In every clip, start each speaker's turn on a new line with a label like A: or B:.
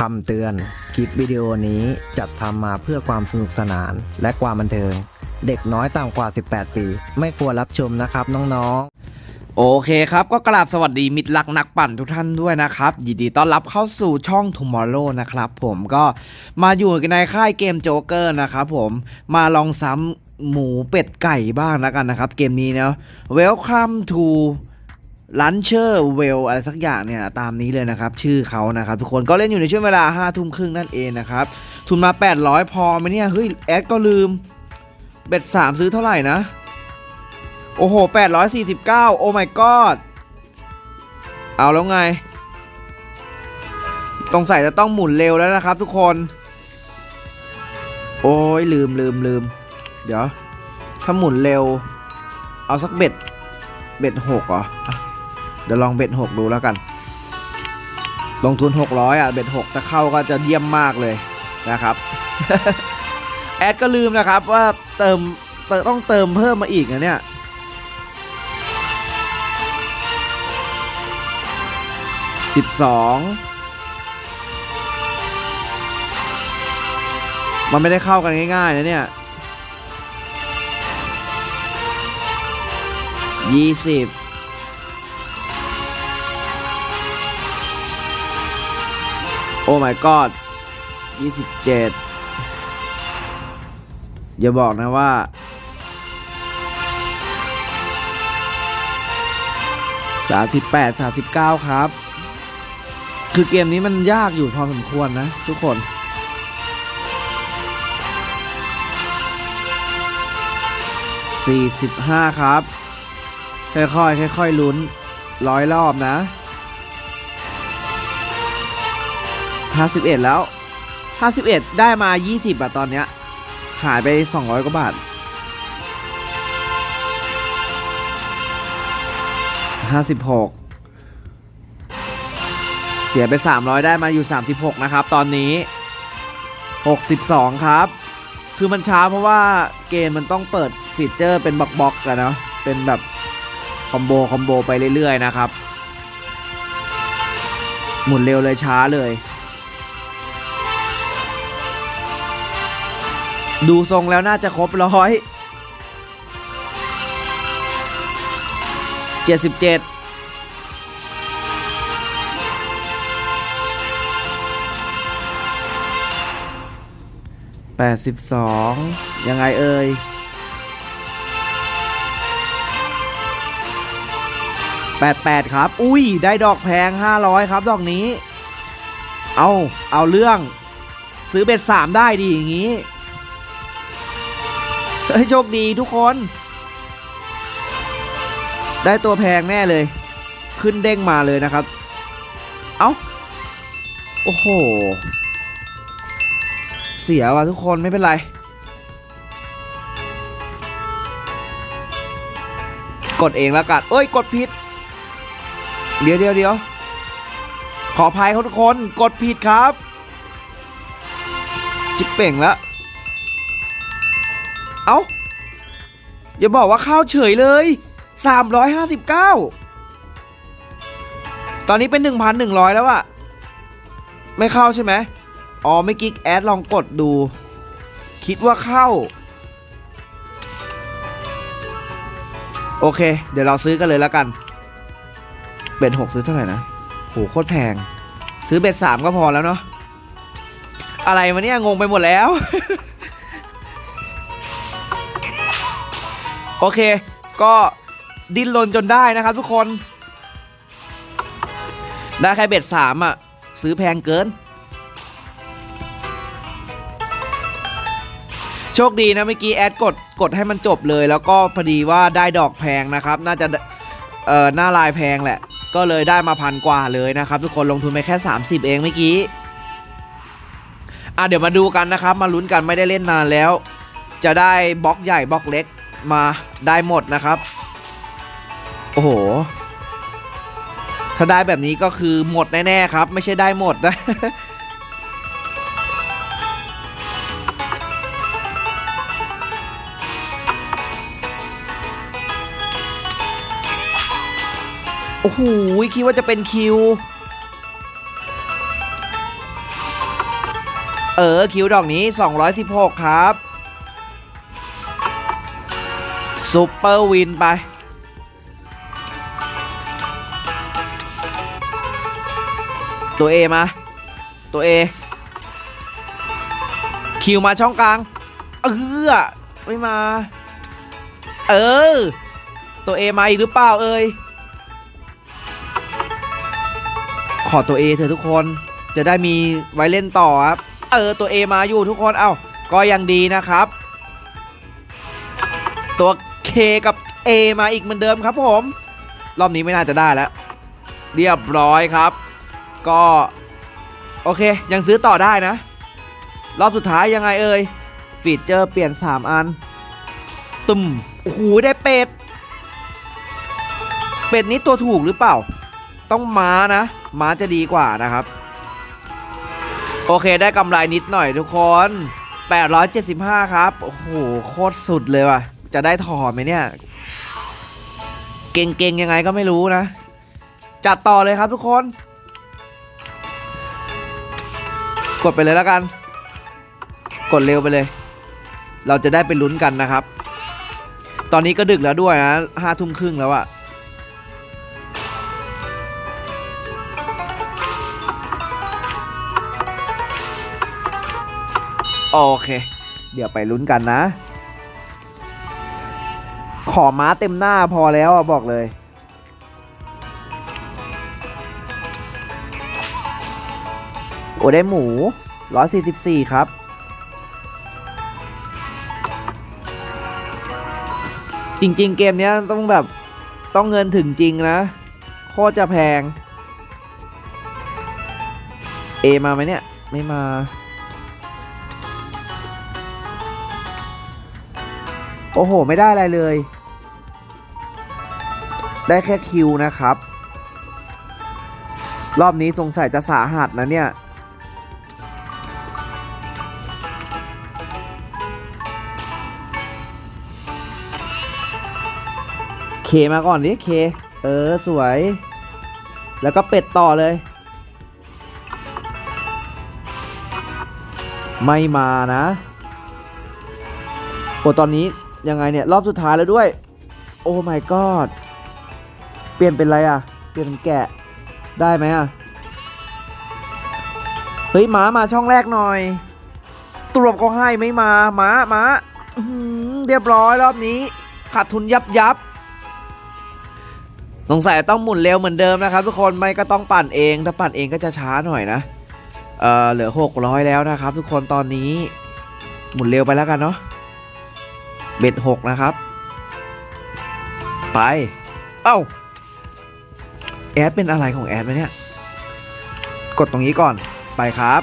A: คำเตือน คลิปวิดีโอนี้จัดทำมาเพื่อความสนุกสนานและความบันเทิง เด็กน้อยต่ำกว่า 18 ปี ไม่ควรรับชมนะครับน้องๆ
B: โอเคครับก็กราบสวัสดีมิตรรักนักปั่นทุกท่านด้วยนะครับ ยินดีต้อนรับเข้าสู่ช่อง Tomorrow นะครับผมก็มาอยู่ในค่ายเกมโจ๊กเกอร์นะครับผมมาลองซ้ำ หมูเป็ดไก่บ้างแล้วกันนะครับเกมนี้เนาะ Welcome to Luncher Well อะไรสักอย่างเนี่ยตามนี้เลยนะครับ ชื่อเขานะครับ ทุกคนก็เล่นอยู่ในช่วงเวลา5ทุ่มครึ่งนั่นเองนะครับ ทุนมา 800 พอไหมเนี่ย เฮ้ย แอดก็ลืม เบ็ด 3 ซื้อเท่าไหร่นะ โอ้โห 849 โอ้ my god เอาแล้วไงต้องใส่จะต้องหมุนเร็วแล้วนะครับทุกคน โอ้ยลืมลืมลืม เดี๋ยว ถ้าหมุนเร็ว เอาสักเบ็ด เบ็ดหกเหรอเดี๋ยวลองเบ็ดหกดูแล้วกัน ลงทุน 600 อะ เบ็ดหกถ้าเข้าก็จะเยี่ยมมากเลยนะครับ แอดก็ลืมนะครับว่าเติมเติมต้องเติมเพิ่มมาอีกนะเนี่ยสิบสองมันไม่ได้เข้ากันง่ายๆนะเนี่ย ยี่สิบโอ้ my god ยี่สิบเจ็ดอย่าบอกนะว่า สามสิบแปดสามสิบเก้าครับ คือเกมนี้มันยากอยู่พอสมควรนะ ทุกคน45ครับ ค่อยๆค่อยๆลุ้นร้อยรอบนะ51แล้ว51ได้มา20อะตอนเนี้ยหายไป200กว่าบาท56เสียไป300ได้มาอยู่36นะครับ ตอนนี้62ครับ คือมันช้าเพราะว่าเกมมันต้องเปิดฟีเจอร์เป็นบล็อกๆกันเนาะเป็นแบบ คอมโบคอมโบไปเรื่อยๆนะครับ หมุนเร็วเลยช้าเลย ดูทรงแล้วน่าจะครบร้อยเจ็ดสิบเจ็ด82ยังไงเอ่ย 88 ครับ อุ้ย ได้ดอกแพง 500 ครับ ดอกนี้ เอา เอาเรื่อง ซื้อเบ็ด3ได้ดีอย่างนี้ เฮ้ย โชคดีทุกคน ได้ตัวแพงแน่เลย ขึ้นเด้งมาเลยนะครับ เอา้า โอ้โห เสียว่ะทุกคนไม่เป็นไรกดเองแล้วกันเอ้ย กดผิด เดี๋ยวเดี๋ยวเดี๋ยวขออภัยครับทุกคนกดผิดครับ จิบเป่งแล้วเอา้า อย่าบอกว่าเข้าเฉยเลย 359 ตอนนี้เป็น 1,100 แล้วอะไม่เข้าใช่ไหมอ๋อไม่กิ๊กแอดลองกดดู คิดว่าเข้า โอเค เดี๋ยวเราซื้อกันเลยแล้วกัน เบ็ดหกซื้อเท่าไหร่นะโหโคตรแพง ซื้อเบ็ดสามก็พอแล้วเนาะอะไรมาเนี่ยงงไปหมดแล้ว โอเค ก็ดิ้นรนจนได้นะครับทุกคน ได้แค่เบ็ดสามอะ ซื้อแพงเกิน โชคดีนะเมื่อกี้แอดกดกดให้มันจบเลย แล้วก็พอดีว่าได้ดอกแพงนะครับ น่าจะเอ่อหน้าลายแพงแหละ ก็เลยได้มาพันกว่าเลยนะครับทุกคนลงทุนไปแค่ 30 เองเมื่อกี้อะเดี๋ยวมาดูกันนะครับ มาลุ้นกันไม่ได้เล่นนานแล้ว จะได้บล็อกใหญ่บล็อกเล็กมาได้หมดนะครับ โอ้โห ถ้าได้แบบนี้ก็คือหมดแน่ๆครับ ไม่ใช่ได้หมดนะ โอ้โหคิดว่าจะเป็นคิว เออ คิวดอกนี้ 216 ครับซูเปอร์วินไป ตัวเอมา ตัวเอ คิวมาช่องกลาง เออไม่มา เออ ตัวเอมาอีกหรือเปล่าเอ่ย ขอตัวเอเถอะทุกคนจะได้มีไว้เล่นต่อครับ เออตัว A มาอยู่ทุกคนเอ้าก็ยังดีนะครับ ตัว K กับ A มาอีกเหมือนเดิมครับผม รอบนี้ไม่น่าจะได้แล้ว เรียบร้อยครับ ก็ โอเค ยังซื้อต่อได้นะ รอบสุดท้ายยังไงเอ่ยฟีเจอร์เปลี่ยน 3 อัน ตุ่มโอ้โหได้เป็ด เป็ดนี้ตัวถูกหรือเปล่า ต้องม้านะ ม้าจะดีกว่านะครับ โอเคได้กำไรนิดหน่อยทุกคน 875 ครับ โอ้โห โคตรสุดเลยว่ะ จะได้ถอดไหมเนี่ย เก่งๆ ยังไงก็ไม่รู้นะ จัดต่อเลยครับทุกคน กดไปเลยแล้วกัน กดเร็วไปเลย เราจะได้ไปลุ้นกันนะครับ ตอนนี้ก็ดึกแล้วด้วยนะห้าทุ่มครึ่งแล้วอะ โอเค เดี๋ยวไปลุ้นกันนะ ขอม้าเต็มหน้าพอแล้วอะบอกเลยโอ้ได้หมู 144 ครับ จริง ๆ เกมเนี้ยต้องแบบต้องเงินถึงจริงนะ โคตรจะแพง เอมาไหมเนี่ย ไม่มา โอ้โห ไม่ได้อะไรเลย ได้แค่คิวนะครับ รอบนี้สงสัยจะสาหัสนะเนี่ย เคมาก่อนดิเค เออ สวย แล้วก็เป็ดต่อเลย ไม่มานะโอ้ตอนนี้ ยังไงเนี่ย รอบสุดท้ายแล้วด้วย โอ้ my god เปลี่ยนเป็นอะไรอะ เปลี่ยนเป็นแกะ ได้ไหมอะ เฮ้ยหมามาช่องแรกหน่อยตรวจก็ให้ไม่มาหมาหมาเรียบร้อยรอบนี้ขาดทุนยับยับสงสัยต้องหมุนเร็วเหมือนเดิมนะครับ ทุกคนไม่ก็ต้องปั่นเองถ้าปั่นเองก็จะช้าหน่อยนะเออเหลือ 600 แล้วนะครับ ทุกคนตอนนี้หมุนเร็วไปแล้วกันเนาะ เบ็ดหกนะครับ ไป เอ้า แอดเป็นอะไรของแอดไหมเนี่ย กดตรงนี้ก่อน ไปครับ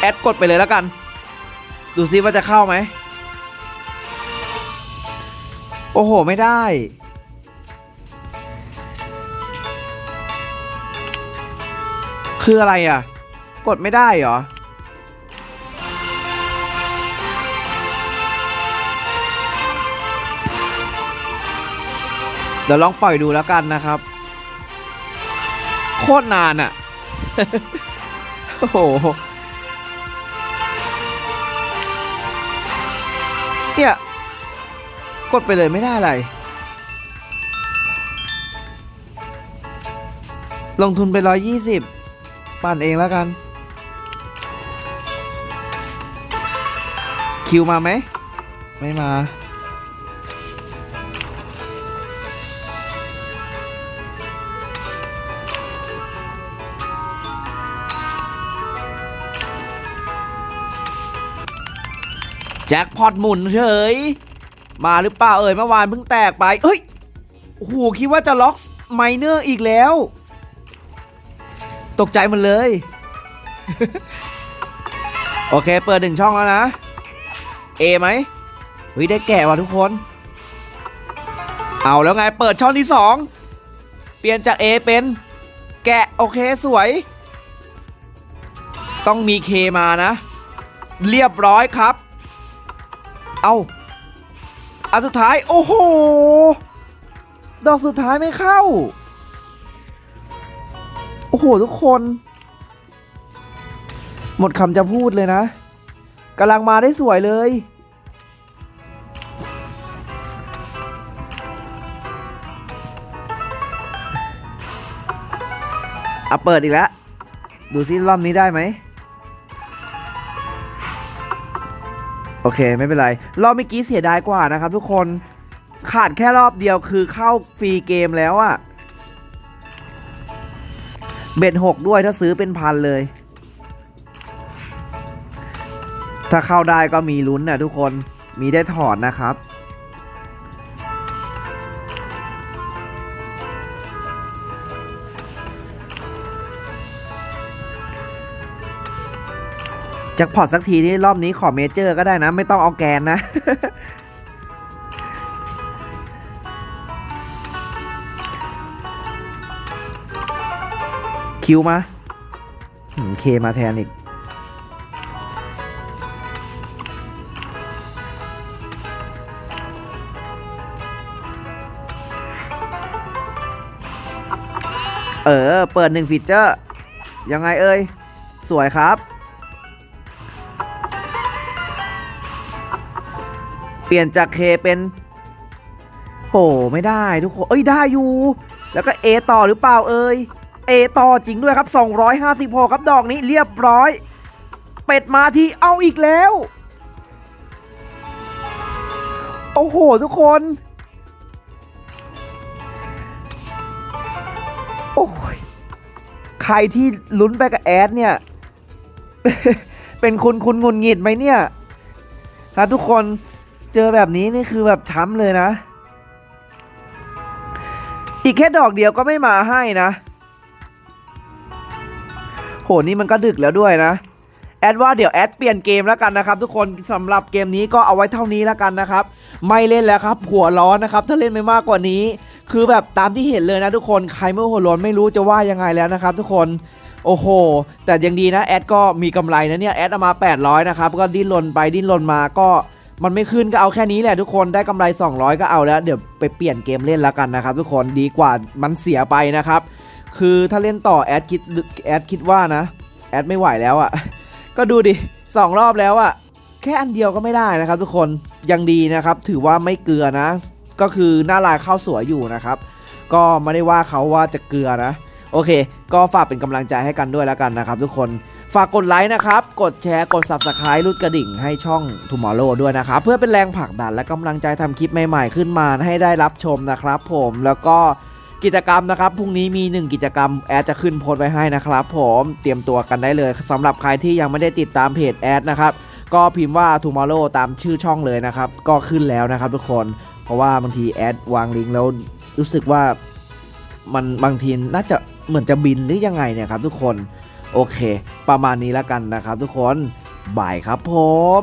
B: แอดกดไปเลยแล้วกัน ดูซิว่าจะเข้าไหม โอ้โห ไม่ได้ คืออะไรอะ กดไม่ได้เหรอ เดี๋ยวลองปล่อยดูแล้วกันนะครับ โคตรนานอะ่ะ โอ้โหเนี่ยกดไปเลยไม่ได้อะไร ลงทุนไปร้อยยี่สิบ ปั่นเองแล้วกัน คิวมาไหม ไม่มา แจ็คพอตหมุนเฉย มาหรือเปล่าเอ่ยเมื่อวานเพิ่งแตกไป เฮ้ยโอ้โหคิดว่าจะล็อกไมเนอร์อีกแล้ว ตกใจหมันเลย โอเค เปิดหนึ่งช่องแล้วนะ A ไหมเฮ้ยได้แก่ว่ะทุกคน เอาแล้วไงเปิดช่องที่2เปลี่ยนจาก A เป็นแกะโอเคสวย ต้องมีเคมานะ เรียบร้อยครับ เอาอันสุดท้าย โอ้โห ดอกสุดท้ายไม่เข้า โอ้โห ทุกคน หมดคำจะพูดเลยนะกำลังมาได้สวยเลย อะ เปิดอีกแล้ว ดูซิรอบนี้ได้ไหม โอเค ไม่เป็นไร รอบเมื่อกี้เสียดายกว่านะครับทุกคน ขาดแค่รอบเดียวคือเข้าฟรีเกมแล้วอะ เบ็ดหกด้วยถ้าซื้อเป็นพันเลย ถ้าเข้าได้ก็มีลุ้นนะทุกคนมีได้ถอดนะครับจ็คพอตสักทีที่รอบนี้ขอเมเจอร์ก็ได้นะ ไม่ต้องเอาแกนนะ คิวมาเคมาแทนอีกเออ เปิดหนึ่งฟีเจอร์ ยังไงเอ่ย สวยครับ เปลี่ยนจากเคเป็นโหไม่ได้ทุกคน เอ้ย ได้อยู่ แล้วก็ A ต่อหรือเปล่าเอ่ย A ต่อจริงด้วยครับ 256 ครับดอกนี้เรียบร้อย เป็ดมาที่เอาอีกแล้ว โอ้โห ทุกคน โอ้ยใครที่ลุ้นไปกับแอดเนี่ย เป็นคุณคุณงุนงิดไหมเนี่ยถ้าทุกคนเจอแบบนี้นี่คือแบบช้ำเลยนะ อีกแค่ดอกเดียวก็ไม่มาให้นะ โหนี่มันก็ดึกแล้วด้วยนะ แอดว่าเดี๋ยวแอดเปลี่ยนเกมแล้วกันนะครับ ทุกคนสำหรับเกมนี้ก็เอาไว้เท่านี้แล้วกันนะครับ ไม่เล่นแล้วครับ หัวร้อนนะครับ ถ้าเล่นไปมากกว่านี้ คือแบบตามที่เห็นเลยนะทุกคนใครเมื่อหัวร้อนไม่รู้จะว่ายังไงแล้วนะครับ ทุกคนโอ้โห แต่ยังดีนะแอดก็มีกำไรนะเนี่ยแอดเอามา 800 นะครับ ก็ดิ้นรนไปดิ้นรนมาก็มันไม่ขึ้นก็เอาแค่นี้แหละทุกคนได้กำไร 200 ก็เอาแล้ว เดี๋ยวไปเปลี่ยนเกมเล่นแล้วกันนะครับ ทุกคนดีกว่ามันเสียไปนะครับ คือถ้าเล่นต่อแอดคิดแอดคิดว่านะ แอดไม่ไหวแล้วอะ่ะ ก็ดูดิสองรอบแล้วอะ่ะ แค่อันเดียวก็ไม่ได้นะครับ ทุกคนยังดีนะครับ ถือว่าไม่เกลือนะ ก็คือหน้าลายข้าวสวยอยู่นะครับ ก็ไม่ได้ว่าเขาว่าจะเกลือนะ โอเค ก็ฝากเป็นกำลังใจให้กันด้วยแล้วกันนะครับ ทุกคนฝากกดไลค์นะครับ กดแชร์ กด Subscribe รุดกระดิ่งให้ช่อง Tomorrow ด้วยนะครับ เพื่อเป็นแรงผลักดันและกำลังใจทำคลิปใหม่ๆ ขึ้นมาให้ได้รับชมนะครับผม แล้วก็ กิจกรรมนะครับพรุ่งนี้มี 1 กิจกรรมแอดจะขึ้นโพสต์ไว้ให้นะครับ ผมเตรียมตัวกันได้เลยสำหรับใครที่ยังไม่ได้ติดตามเพจแอดนะครับก็พิมพ์ว่า tomorrow ตามชื่อช่องเลยนะครับ ก็ขึ้นแล้วนะครับทุกคน เพราะว่าบางทีแอดวางลิงก์แล้วรู้สึกว่ามันบางทีน่าจะเหมือนจะบินหรือยังไงเนี่ยครับทุกคน โอเค ประมาณนี้แล้วกันนะครับทุกคนบ่ายครับผม